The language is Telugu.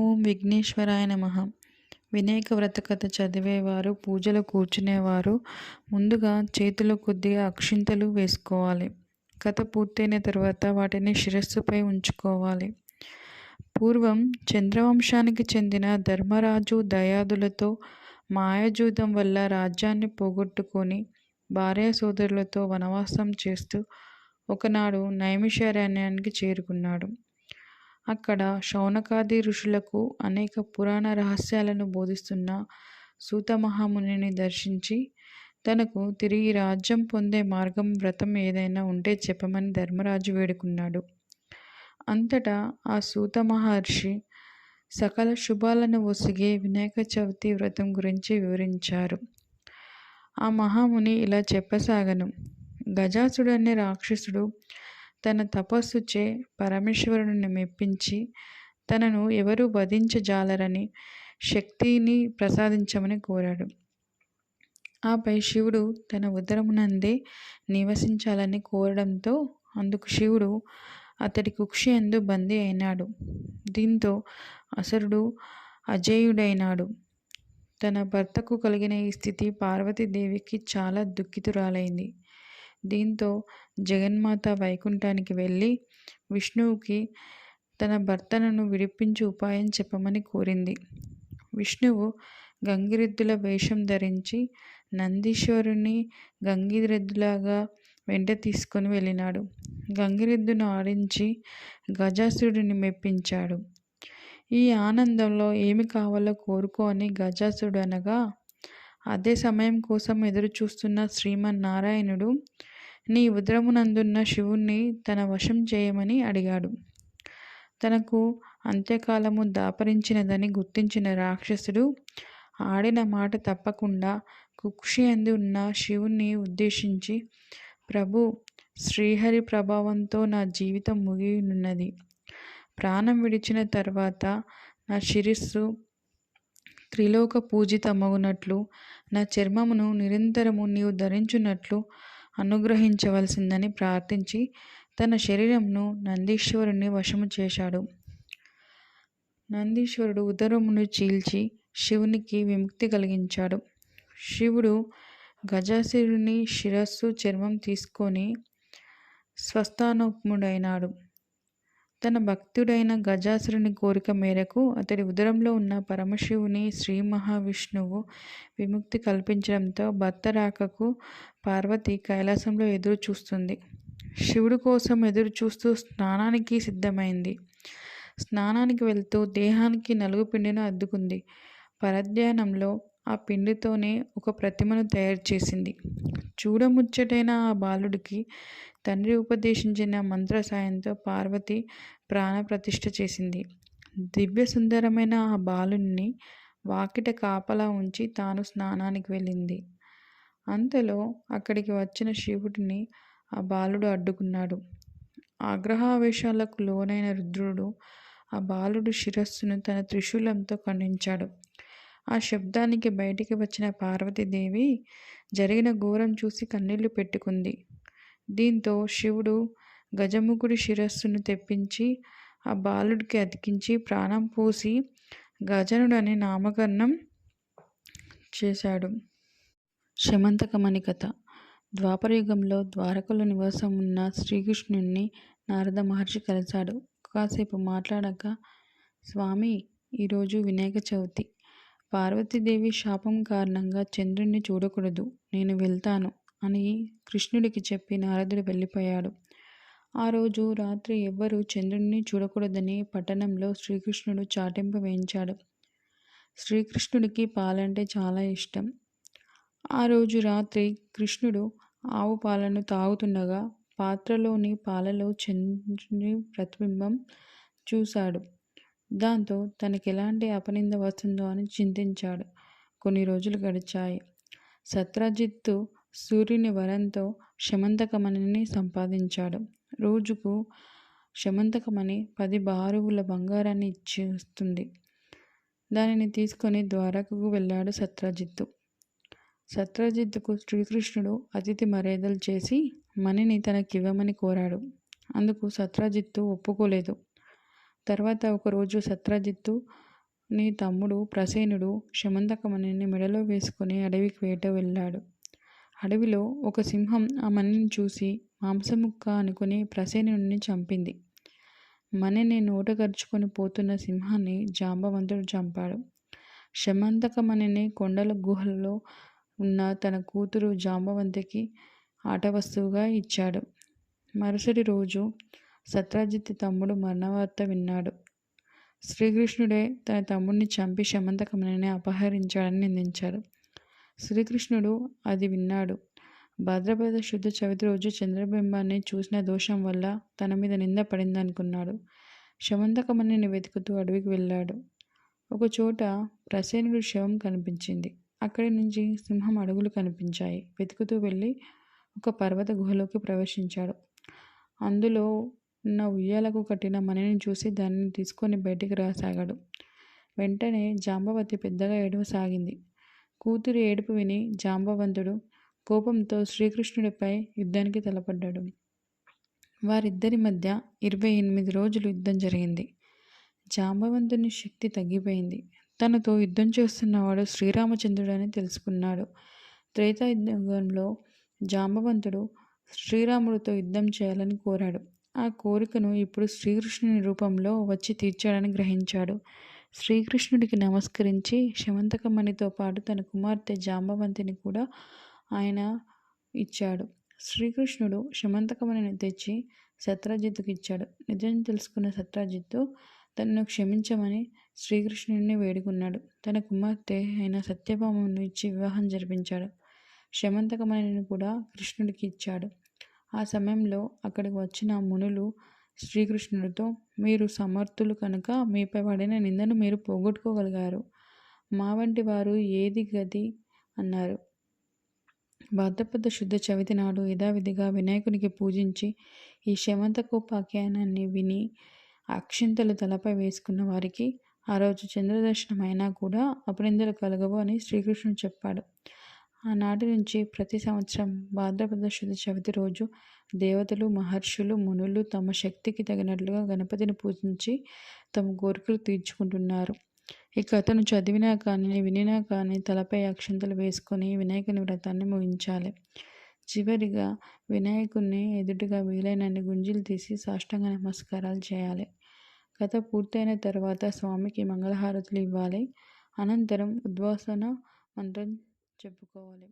ఓం విఘ్నేశ్వరాయ నమ. వినాయక వ్రత కథ చదివేవారు పూజలు కూర్చునేవారు ముందుగా చేతులు కొద్దిగా అక్షింతలు వేసుకోవాలి. కథ పూర్తయిన తర్వాత వాటిని శిరస్సుపై ఉంచుకోవాలి. పూర్వం చంద్రవంశానికి చెందిన ధర్మరాజు దయాదులతో మాయాజూదం వల్ల రాజ్యాన్ని పోగొట్టుకొని భార్య సోదరులతో వనవాసం చేస్తూ ఒకనాడు నైమిషారణ్యానికి చేరుకున్నాడు. అక్కడ శౌనకాది ఋషులకు అనేక పురాణ రహస్యాలను బోధిస్తున్న సూత మహామునిని దర్శించి తనకు తిరిగి రాజ్యం పొందే మార్గం వ్రతం ఏదైనా ఉంటే చెప్పమని ధర్మరాజు వేడుకున్నాడు. అంతటా ఆ సూత మహర్షి సకల శుభాలను ఒసిగే వినాయక చవితి వ్రతం గురించి వివరించారు. ఆ మహాముని ఇలా చెప్పసాగను. గజాసుడు అనే రాక్షసుడు తన తపస్సుచే పరమేశ్వరుని మెప్పించి తనను ఎవరు వధించజాలరని శక్తిని ప్రసాదించమని కోరాడు. ఆపై శివుడు తన ఉదరమునందే నివసించాలని కోరడంతో అందుకు శివుడు అతడి కుక్షి అందు బందీ అయినాడు. దీంతో అసురుడు అజేయుడైనాడు. తన భర్తకు కలిగిన ఈ స్థితి పార్వతీదేవికి చాలా దుఃఖితురాలైంది. దీంతో జగన్మాత వైకుంఠానికి వెళ్ళి విష్ణువుకి తన భర్తను విడిపించి ఉపాయం చెప్పమని కోరింది. విష్ణువు గంగిరెద్దుల వేషం ధరించి నందీశ్వరుని గంగిరెద్దులాగా వెంట తీసుకొని వెళ్ళినాడు. గంగిరెద్దును ఆడించి గజాసుడిని మెప్పించాడు. ఈ ఆనందంలో ఏమి కావాలో కోరుకో అని గజాసుడు అనగా అదే సమయం కోసం ఎదురుచూస్తున్న శ్రీమన్నారాయణుడు నీ ఉదరమునందున్న శివుణ్ణి తన వశం చేయమని అడిగాడు. తనకు అంత్యకాలము దాపరించినదని గుర్తించిన రాక్షసుడు ఆడిన మాట తప్పకుండా కుక్షి అందు ఉన్న శివుణ్ణి ఉద్దేశించి ప్రభు శ్రీహరి ప్రభావంతో నా జీవితం ముగియునున్నది. ప్రాణం విడిచిన తర్వాత నా శిరస్సు త్రిలోక పూజితమగునట్లు నా చర్మమును నిరంతరము నీవు ధరించున్నట్లు అనుగ్రహించవలసిందని ప్రార్థించి తన శరీరంను నందీశ్వరుని వశము చేశాడు. నందీశ్వరుడు ఉదరమును చీల్చి శివునికి విముక్తి కలిగించాడు. శివుడు గజాసురుని శిరస్సు చర్మం తీసుకొని స్వస్థానోక్ముడైనాడు తన భక్తుడైన గజాసురుని కోరిక మేరకు అతడి ఉదరంలో ఉన్న పరమశివుని శ్రీ మహావిష్ణువు విముక్తి కల్పించడంతో భర్త రాకకు పార్వతి కైలాసంలో ఎదురు చూస్తుంది. శివుడు కోసం ఎదురు చూస్తూ స్నానానికి సిద్ధమైంది. స్నానానికి వెళ్తూ దేహానికి నలుగు పిండిని అద్దుకుంది. పరధ్యానంలో ఆ పిండితోనే ఒక ప్రతిమను తయారు చేసింది. చూడముచ్చటైన ఆ బాలుడికి తండ్రి ఉపదేశించిన మంత్ర సాయంతో పార్వతి ప్రాణప్రతిష్ఠ చేసింది. దివ్య సుందరమైన ఆ బాలుని వాకిట కాపలా ఉంచి తాను స్నానానికి వెళ్ళింది. అంతలో అక్కడికి వచ్చిన శివుడిని ఆ బాలుడు అడ్డుకున్నాడు. ఆగ్రహావేశాలకు లోనైన రుద్రుడు ఆ బాలుడు శిరస్సును తన త్రిశూలంతో ఖండించాడు. ఆ శబ్దానికి బయటికి వచ్చిన పార్వతీదేవి జరిగిన ఘోరం చూసి కన్నీళ్ళు పెట్టుకుంది. దీంతో శివుడు గజముఖుడి శిరస్సును తెప్పించి ఆ బాలుడికి అతికించి ప్రాణం పోసి గజనుడని నామకరణం చేశాడు. శమంతకమణి కథ. ద్వాపరయుగంలో ద్వారకలో నివాసం ఉన్న శ్రీకృష్ణుణ్ణి నారద మహర్షి కలిశాడు. కాసేపు మాట్లాడాక స్వామి ఈరోజు వినాయక చవితి. పార్వతీదేవి శాపం కారణంగా చంద్రుణ్ణి చూడకూడదు నేను వెళ్తాను అని కృష్ణుడికి చెప్పి నారదుడు వెళ్ళిపోయాడు. ఆ రోజు రాత్రి ఎవ్వరూ చంద్రుడిని చూడకూడదని పట్టణంలో శ్రీకృష్ణుడు చాటింపు వేయించాడు. శ్రీకృష్ణుడికి పాలంటే చాలా ఇష్టం. ఆ రోజు రాత్రి కృష్ణుడు ఆవు పాలను తాగుతుండగా పాత్రలోని పాలలో చంద్రుని ప్రతిబింబం చూశాడు. దాంతో తనకి ఎలాంటి అపనింద వస్తుందో అని చింతించాడు. కొన్ని రోజులు గడిచాయి. సత్రజిత్తు సూర్యుని వరంతో శమంతకమణిని సంపాదించాడు. రోజుకు శమంతకమణి పది బారువుల బంగారాన్ని ఇచ్చేస్తుంది. దానిని తీసుకొని ద్వారకకు వెళ్ళాడు సత్రజిత్తు. సత్రజిత్తుకు శ్రీకృష్ణుడు అతిథి మర్యాదలు చేసి మణిని తనకివ్వమని కోరాడు. అందుకు సత్రజిత్తు ఒప్పుకోలేదు. తర్వాత ఒకరోజు సత్రజిత్తు నీ తమ్ముడు ప్రసేనుడు శమంతకమణిని మెడలో వేసుకుని అడవికి వేట వెళ్ళాడు. అడవిలో ఒక సింహం ఆ మణిని చూసి మాంసముక్క అనుకుని ప్రసేనుడిని చంపింది. మణిని నోట గరుచుకొని పోతున్న సింహాన్ని జాంబవంతుడు చంపాడు. శమంతకమణిని కొండల గుహల్లో ఉన్న తన కూతురు జాంబవంతికి ఆట వస్తువుగా ఇచ్చాడు. మరుసటి రోజు సత్రాజిత్ తమ్ముడు మరణవార్త విన్నాడు. శ్రీకృష్ణుడే తన తమ్ముడిని చంపి శమంతకమణిని అపహరించాడని నిందించాడు. శ్రీకృష్ణుడు అది విన్నాడు. భాద్రపద శుద్ధ చవితి రోజు చంద్రబింబాన్ని చూసిన దోషం వల్ల తన మీద నింద పడిందనుకున్నాడు. శమంతకమణిని వెతుకుతూ అడవికి వెళ్ళాడు. ఒకచోట ప్రసేనుడు శవం కనిపించింది. అక్కడి నుంచి సింహం అడుగులు కనిపించాయి. వెతుకుతూ వెళ్ళి ఒక పర్వత గుహలోకి ప్రవేశించాడు. అందులో ఉన్న ఉయ్యాలకు కట్టిన మణిని చూసి దానిని తీసుకొని బయటికి రాసాగాడు. వెంటనే జాంబవతి పెద్దగా ఏడవసాగింది. కూతురి ఏడుపు విని జాంబవంతుడు కోపంతో శ్రీకృష్ణుడిపై యుద్ధానికి తలపడ్డాడు. వారిద్దరి మధ్య ఇరవై ఎనిమిది రోజులు యుద్ధం జరిగింది. జాంబవంతుని శక్తి తగ్గిపోయింది. తనతో యుద్ధం చేస్తున్నవాడు శ్రీరామచంద్రుడు అని తెలుసుకున్నాడు. త్రేతాయుద్ధంలో జాంబవంతుడు శ్రీరాముడితో యుద్ధం చేయాలని కోరాడు. ఆ కోరికను ఇప్పుడు శ్రీకృష్ణుని రూపంలో వచ్చి తీర్చాడని గ్రహించాడు. శ్రీకృష్ణుడికి నమస్కరించి శమంతకమణితో పాటు తన కుమార్తె జాంబవంతిని కూడా ఆయన ఇచ్చాడు. శ్రీకృష్ణుడు శమంతకమణిని తెచ్చి సత్రాజిత్తుకి ఇచ్చాడు. నిజం తెలుసుకున్న సత్రాజిత్తు తనను క్షమించమని శ్రీకృష్ణుడిని వేడుకున్నాడు. తన కుమార్తె అయిన సత్యభామను ఇచ్చి వివాహం జరిపించాడు. శమంతకమణిని కూడా కృష్ణుడికి ఇచ్చాడు. ఆ సమయంలో అక్కడికి వచ్చిన మునులు శ్రీకృష్ణుడితో మీరు సమర్థులు కనుక మీపై పడిన నిందను మీరు పోగొట్టుకోగలిగారు. మా వంటి వారు ఏది గది అన్నారు. భాద్రపద శుద్ధ చవితి నాడు యథావిధిగా వినాయకునికి పూజించి ఈ శమంతకోపాఖ్యానాన్ని విని అక్షింతలు తలపై వేసుకున్న వారికి ఆ రోజు చంద్రదర్శనం అయినా కూడా అపనిందలు కలగవు అని శ్రీకృష్ణుడు చెప్పాడు. ఆనాటి నుంచి ప్రతి సంవత్సరం భాద్రపద శుద్ధ చవితి రోజు దేవతలు మహర్షులు మునులు తమ శక్తికి తగినట్లుగా గణపతిని పూజించి తమ కోరికలు తీర్చుకుంటున్నారు. ఈ కథను చదివినా కానీ వినినా కానీ తలపై అక్షంతలు వేసుకొని వినాయకుని వ్రతాన్ని ముగించాలి. చివరిగా వినాయకుడిని ఎదుటిగా వీలైనన్ని గుంజీలు తీసి సాష్టంగ నమస్కారాలు చేయాలి. కథ పూర్తయిన తర్వాత స్వామికి మంగళహారతులు ఇవ్వాలి. అనంతరం ఉద్వాసన మంత్రం చెప్పుకోవాలి.